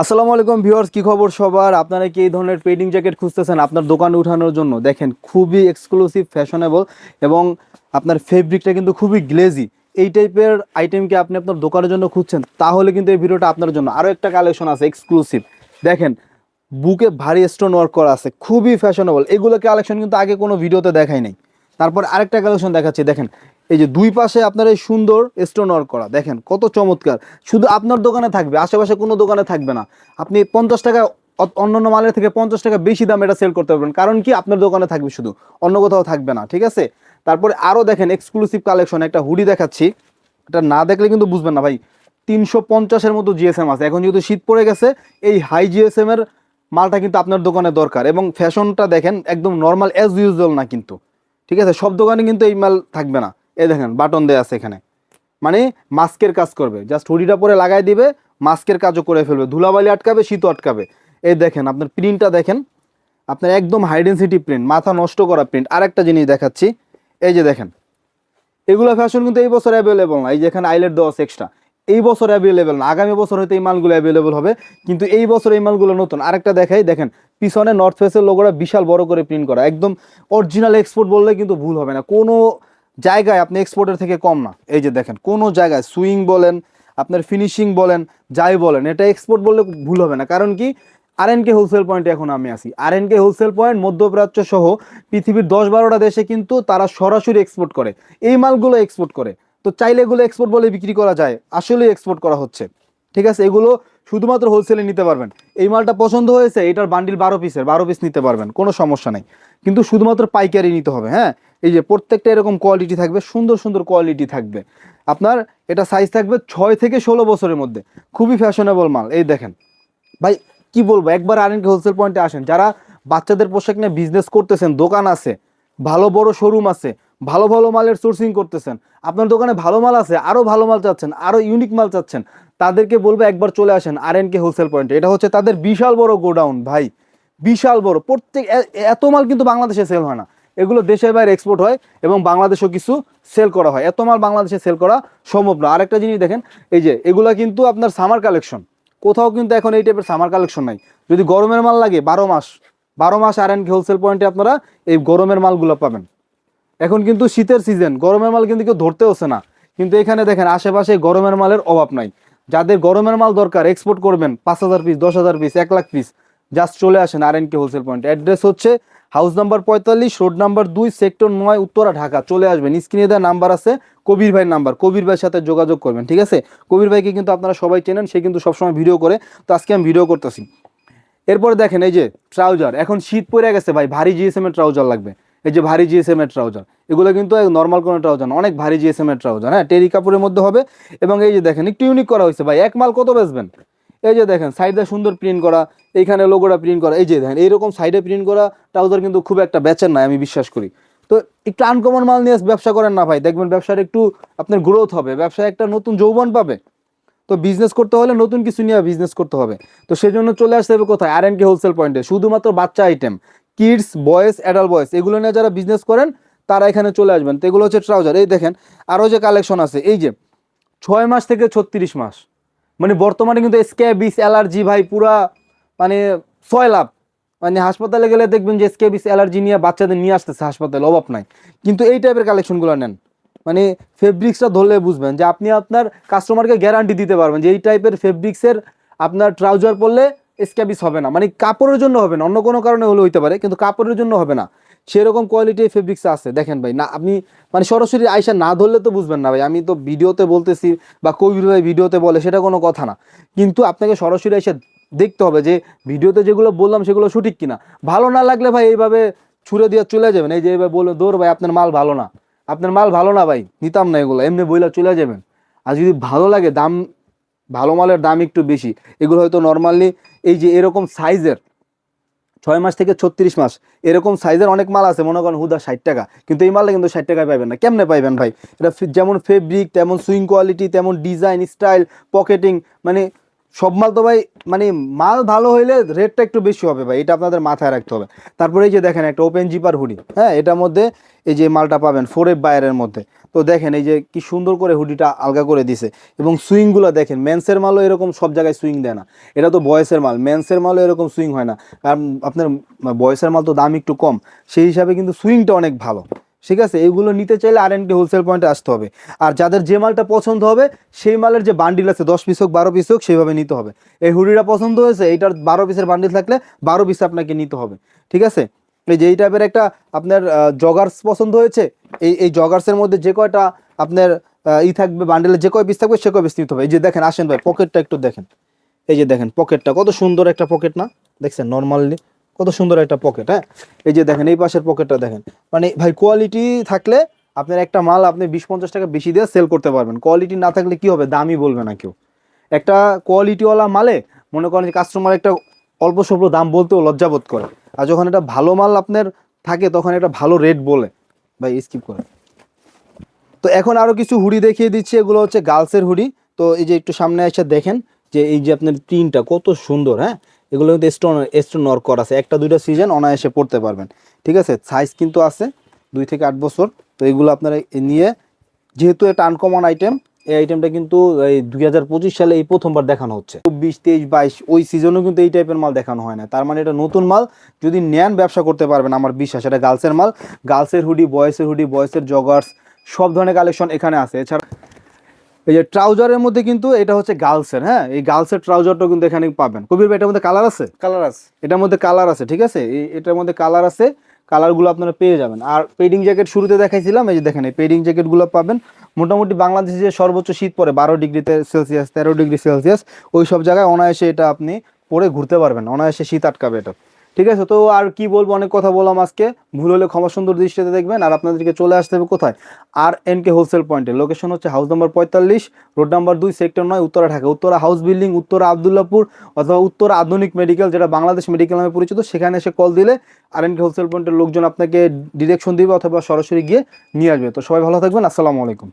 আসসালামু আলাইকুম ভিউয়ার্স, কি খবর সবার? আপনারা কি এই ধরনের পেডিং জ্যাকেট খুঁজতেছেন আপনার দোকানে উঠানোর জন্য? দেখেন, খুবই এক্সক্লুসিভ ফ্যাশনেবল এবং আপনার ফেব্রিকটা কিন্তু খুবই গ্লেজি এই টাইপের আইটেমকে আপনি আপনার দোকানের জন্য খুঁজছেন? তাহলে কিন্তু এই ভিডিওটা আপনার জন্য। আরও একটা কালেকশন আছে এক্সক্লুসিভ দেখেন, বুকে ভারী স্টোন ওয়ার্ক করা আছে, খুবই ফ্যাশনেবল এগুলো কালেকশন কিন্তু আগে কোনো ভিডিওতে দেখাই নাই। তারপর আরেকটা কালেকশন দেখাচ্ছি, দেখেন। এই যে দুই পাশে আপনার এই সুন্দর স্টোন ওয়ার্ক করা, দেখেন কত চমৎকার। শুধু আপনার দোকানে থাকবে, আশেপাশে কোনো দোকানে থাকবে না। আপনি পঞ্চাশ টাকা অন্যান্য মালের থেকে পঞ্চাশ টাকা বেশি দাম এটা সেল করতে পারবেন, কারণ কি আপনার দোকানে থাকবে শুধু, অন্য কোথাও থাকবে না, ঠিক আছে? তারপরে আরও দেখেন এক্সক্লুসিভ কালেকশন একটা হুডি দেখাচ্ছি। এটা না দেখলে কিন্তু বুঝবেন না ভাই, তিনশো পঞ্চাশের মতো জিএসএম আছে। এখন যেহেতু শীত পড়ে গেছে, এই হাই জিএসএম এর মালটা কিন্তু আপনার দোকানে দরকার এবং ফ্যাশনটা দেখেন একদম নর্মাল অ্যাজ ইউজুয়াল না কিন্তু, ঠিক আছে? সব দোকানে কিন্তু এই মাল থাকবে না। এই দেখেন বাটন দেয়া আছে এখানে। মানে মাস্কের কাজ করবে। জাস্ট হুডিটা পরে লাগাই দিবে মাস্কের কাজও করে ফেলবে। ধুলাবালি আটকাবে শীত আটকাবে। এই দেখেন, আপনার প্রিন্টটা দেখেন। আপনার একদম হাইডেন্সিটি প্রিন্ট মাথা নষ্ট করা প্রিন্ট আরেকটা জিনিস দেখাচ্ছি। এই যে দেখেন, এগুলো ফ্যাশন কিন্তু এই বছর অ্যাভেলেবল না। এই যে এখানে আইলেট দেওয়া আছে এক্সট্রা এই বছর অ্যাভেলেবল না। আগামী বছর হয়তো এই মালগুলো অ্যাভেলেবল হবে। কিন্তু এই বছর এই মালগুলো নতুন। আরেকটা দেখাই, দেখেন, পিছনে নর্থ ফেসের লোগোটা বিশাল বড় করে প্রিন্ট করা। একদম অরিজিনাল এক্সপোর্ট বললে কিন্তু ভুল হবে না। কোনো জায়গায় আপনি এক্সপোর্টের থেকে কম না। এই যে দেখেন, কোনো জায়গায় সুইং বলেন, আপনার ফিনিশিং বলেন, যাই বলেন, এটা এক্সপোর্ট বললে ভুল হবে না। কারণ কি? আর কে হোলসেল পয়েন্টে এখন আমি আসি R N K wholesale point মধ্যপ্রাচ্য সহ পৃথিবীর দশ বারোটা দেশে কিন্তু তারা সরাসরি এক্সপোর্ট করে। এই মালগুলো এক্সপোর্ট করে। তো চাইলে এগুলো এক্সপোর্ট বলে বিক্রি করা যায় আসলে এক্সপোর্ট করা হচ্ছে। ঠিক আছে? এগুলো শুধুমাত্র হোলসেলে নিতে পারবেন। এই মালটা পছন্দ হয়েছে, এটার বান্ডিল বারো পিসের বারো পিস নিতে পারবেন, কোনো সমস্যা নেই। কিন্তু শুধুমাত্র পাইকারি নিতে হবে হ্যাঁ? এই যে প্রত্যেকটা এরকম কোয়ালিটি থাকবে, সুন্দর সুন্দর কোয়ালিটি থাকবে। আপনার এটা সাইজ থাকবে ছয় থেকে ষোলো বছরের মধ্যে। খুবই ফ্যাশনেবল মাল, এই দেখেন। ভাই, কি বলব? একবার আর হোলসেল পয়েন্টে আসেন। যারা বাচ্চাদের পোশাক নিয়ে বিজনেস করতেছেন, দোকান আছে, ভালো বড় শোরুম আছে, ভালো ভালো মালের সোর্সিং করতেছেন, আপনার দোকানে ভালো মাল আছে আরও ভালো মাল চাচ্ছেন আরও ইউনিক মাল চাচ্ছেন, তাদেরকে বলব একবার চলে আসেন আর কে হোলসেল পয়েন্টে এটা হচ্ছে তাদের বিশাল বড় গোডাউন, ভাই। বিশাল বড়। প্রত্যেক এত মাল কিন্তু বাংলাদেশে সেল হয় না। এগুলো দেশের বাইরে এক্সপোর্ট হয় এবং বাংলাদেশেও কিছু সেল করা হয়। এত মাল বাংলাদেশে সেল করা সম্ভব না। আরেকটা জিনিস দেখেন, এই যে এগুলা কিন্তু আপনার সামার কালেকশন কোথাও কিন্তু এখন এই টাইপের সামার কালেকশন নাই। যদি গরমের মাল লাগে, বারো মাস বারো মাস আর এন হোলসেল পয়েন্টে আপনারা এই গরমের মালগুলো পাবেন। এখন কিন্তু শীতের সিজন গরমের মাল কিন্তু কেউ ধরতে হচ্ছে না। কিন্তু এখানে দেখেন, আশেপাশে গরমের মালের অভাব নাই। যাদের গরমের মাল দরকার এক্সপোর্ট করবেন পাঁচ হাজার পিস দশ হাজার পিস এক লাখ পিস জাস্ট চলে আসেন R N K wholesale point address হচ্ছে হাউস নাম্বার পঁয়তাল্লিশ রোড নাম্বার দুই সেক্টর নয়, উত্তরা, ঢাকা। চলে আসবেন। স্ক্রিনে দেওয়া নাম্বার আছে, কবির ভাইয়ের নাম্বার কবির ভাইয়ের সাথে যোগাযোগ করবেন, ঠিক আছে? কবির ভাইকে কিন্তু আপনারা সবাই চেনেন, সে কিন্তু সবসময় ভিডিও করে। তো আজকে আমি ভিডিও করতেছি। এরপরে দেখেন এই যে ট্রাউজার এখন শীত পড়ে গেছে ভাই, ভারী জিএসএম এর ট্রাউজার লাগবে। এই যে ভারী জিএসএম এর ট্রাউজার এগুলো কিন্তু নর্মাল কোনো ট্রাউজার অনেক ভারী জিএসএম এর ট্রাউজার হ্যাঁ? টেরি কাপড়ের মধ্যে হবে। এবং এই যে দেখেন, একটু ইউনিক করা হয়েছে ভাই। এক মাল কত বেচবেন? এই যে দেখেন সাইডে সুন্দর প্রিন্ট করা, এইখানে লোগোটা প্রিন্ট করা, এই যে দেখেন, এইরকম সাইডে প্রিন্ট করা ট্রাউজার কিন্তু খুব একটা বেচেন না আমি বিশ্বাস করি। তো একটু আনকমন মাল নিয়ে ব্যবসা করেন না ভাই, দেখবেন ব্যবসার একটু আপনার গ্রোথ হবে, ব্যবসায় একটা নতুন যৌবন পাবে। তো বিজনেস করতে হলে নতুন কিছু নিয়ে বিজনেস করতে হবে। তো সেই জন্য চলে আসতে হবে কোথায়? আর কে হোলসেল পয়েন্টে শুধুমাত্র বাচ্চা item kids boys adult boys এগুলো নিয়ে যারা বিজনেস করেন, তারা এখানে চলে আসবেন। তো এগুলো হচ্ছে ট্রাউজার এই দেখেন আরও যে কালেকশন আছে, এই যে, ছয় মাস থেকে ছত্রিশ মাস। মানে বর্তমানে কিন্তু স্ক্যাবিস অ্যালার্জি ভাই, পুরা মানে ছয় লাভ। মানে হাসপাতালে গেলে দেখবেন যে স্ক্যাবিস অ্যালার্জি নিয়ে বাচ্চাদের নিয়ে আসতেছে হাসপাতালে, অভাব নাই। কিন্তু এই টাইপের কালেকশনগুলো নেন। মানে ফেব্রিক্সটা ধরলে বুঝবেন যে আপনি আপনার কাস্টমারকে গ্যারান্টি দিতে পারবেন যে এই টাইপের ফেব্রিক্সের আপনার ট্রাউজার পরলে স্ক্যাবিস হবে না। মানে কাপড়ের জন্য হবে না, অন্য কোনো কারণে হলে হইতে পারে, কিন্তু কাপড়ের জন্য হবে না। সেরকম কোয়ালিটি ফেব্রিক্স আছে। দেখেন ভাই, না, আপনি মানে সরাসরি আয়সা না ধরলে তো বুঝবেন না ভাই। আমি তো ভিডিওতে বলতেছি বা কবির ভাই ভিডিওতে বলে, সেটা কোনো কথা না। কিন্তু আপনাকে সরাসরি এসে দেখতে হবে যে, ভিডিওতে যেগুলো বললাম সেগুলো সঠিক কিনা। ভালো না লাগলে ভাই এইভাবে ছুড়ে দিয়ে চলে যাবেন। এই যে এইভাবে বলে দৌড় ভাই, আপনার মাল ভালো না। আপনার মাল ভালো না ভাই, নিতাম না এগুলো, এমনি বইলা চলে যাবেন। আর যদি ভালো লাগে, দাম, ভালো মালের দাম একটু বেশি, এগুলো হয়তো নর্মালি এই যে এরকম সাইজের ছয় মাস থেকে ছত্রিশ মাস। এরকম সাইজের অনেক মাল আছে, মনে করেন হুদা ষাট টাকা। কিন্তু এই মালটা কিন্তু ষাট টাকায় পাবেন না। কেমনে পাইবেন ভাই? এটা যেমন ফেব্রিক তেমন সুইং কোয়ালিটি তেমন ডিজাইন স্টাইল পকেটিং মানে সব মাল তো ভাই মানে মাল ভালো হইলে রেটটা একটু বেশি হবে ভাই, এটা আপনাদের মাথায় রাখতে হবে। তারপরে এই যে দেখেন একটা ওপেন জিপার হুডি হ্যাঁ এটার মধ্যে এই যে মালটা পাবেন ফোর এফ বায়ারের মধ্যে। তো দেখেন এই যে কি সুন্দর করে হুডিটা আলগা করে দিছে, এবং সুইংগুলো দেখেন মেন্সের মালও এরকম সব জায়গায় সুইং দেয় না। এটা তো বয়সের মাল মেন্সের মালও এরকম সুইং হয় না। কারণ আপনার বয়সের মাল তো দাম একটু কম, সেই হিসাবে কিন্তু সুইংটা অনেক ভালো। ঠিক আছে? এইগুলো নিতে চাইলে আর এনটি হোলসেল পয়েন্টে আসতে হবে। আর যাদের যে মালটা পছন্দ হবে, সেই মালের যে বান্ডিল আছে, দশ পিস হোক, বারো পিস হোক, সেইভাবে নিতে হবে। এই হুডিটা পছন্দ হয়েছে, এইটার বারো পিসের বান্ডিল থাকলে বারো পিস আপনাকে নিতে হবে। ঠিক আছে? এই যে এই টাইপের একটা আপনার জগার্স পছন্দ হয়েছে, এই এই জগার্সের মধ্যে যে কয়টা আপনার ই থাকবে বান্ডেলের যে কয় পিস থাকবে, সে কয় পিস নিতে হবে। এই যে দেখেন, আসেন ভাই পকেটটা একটু দেখেন। এই যে দেখেন পকেটটা কত সুন্দর একটা পকেট না? দেখছেন নর্মালি কত সুন্দর একটা পকেট হ্যাঁ? এই যে দেখেন, এই পাশের পকেটটা দেখেন। মানে ভাই কোয়ালিটি থাকলে আপনার একটা মাল আপনি বিশ পঞ্চাশ টাকা বেশি দিয়ে সেল করতে পারবেন। কোয়ালিটি না থাকলে কি হবে? দামই বলবে না কেউ। একটা কোয়ালিটিওয়ালা মালে, মনে করেন যে কাস্টমার একটা অল্প স্বল্প দাম বলতেও লজ্জাবোধ করে। আর যখন একটা ভালো মাল আপনার থাকে, তখন একটা ভালো রেট বলে। ভাই স্কিপ করে তো এখন আরও কিছু হুডি দেখিয়ে দিচ্ছি। এগুলো হচ্ছে গার্লসের হুডি। তো এই যে একটু সামনে এসে দেখেন যে এই যে আপনার প্রিন্টটা কত সুন্দর হ্যাঁ? এগুলো কিন্তু স্টোন স্টোন নর করা আছে। একটা, দুইটা সিজন অনায়াসে পড়তে পারবেন। ঠিক আছে? সাইজ কিন্তু আছে, দুই থেকে আট বছর। তো এগুলো আপনারা নিয়ে, যেহেতু এটা আনকমন আইটেম এই আইটেমটা কিন্তু এই দুই হাজার পঁচিশ সালে এই প্রথমবার দেখানো হচ্ছে। চব্বিশ, তেইশ, বাইশ, ওই সিজনেও কিন্তু এই টাইপের মাল দেখানো হয় না। তার মানে এটা নতুন মাল। যদি নেন, ব্যবসা করতে পারবেন, আমার বিশ্বাস। এটা গার্লসের মাল। গার্লসের হুডি বয়েসের হুডি বয়েসের জগার্স সব ধরনের কালেকশন এখানে আছে। এছাড়া এই যে ট্রাউজারের মধ্যে কিন্তু এটা হচ্ছে গার্লসের হ্যাঁ? এই গার্লসের ট্রাউজারটাও কিন্তু এখানে পাবেন। কবির ভাই এটার মধ্যে কালার আছে? কালার আছে। এটার মধ্যে কালার আছে ঠিক আছে? এই এটার মধ্যে কালার আছে কালারগুলো আপনারা পেয়ে যাবেন। আর পেডিং জ্যাকেট শুরুতে দেখাইছিলাম এই যে দেখেন এই পেডিং জ্যাকেটগুলো পাবেন। মোটামুটি বাংলাদেশে যে সর্বোচ্চ শীত পড়ে বারো ডিগ্রিতে সেলসিয়াস তেরো ডিগ্রি সেলসিয়াস ওই সব জায়গায় অনায়াসে এটা আপনি পরে ঘুরতে পারবেন। অনায়াসে শীত আটকাবে এটা। ঠিক আছে? তো আর কি বলব? অনেক কথা বললাম আজকে। ভুল হলে ক্ষমা সুন্দর দৃষ্টিতে দেখবেন আর আপনাদেরকে চলে আসতে হবে কোথায়? আর এন কে হোলসেল পয়েন্টে লোকেশন হচ্ছে হাউস নাম্বার পঁয়তাল্লিশ রোড নাম্বার দুই সেক্টর নয়, উত্তরা, ঢাকা। উত্তরা হাউস বিল্ডিং উত্তরা আবদুল্লাপুর অথবা উত্তরা আধুনিক মেডিকেল যেটা বাংলাদেশ মেডিকেল নামে পরিচিত, সেখানে এসে কল দিলে আর এন কে হোলসেল পয়েন্টের লোকজন আপনাকে ডিরেকশন দিবে অথবা সরাসরি গিয়ে নিয়ে আসবে। তো সবাই ভালো থাকবেন। আসসালামু আলাইকুম।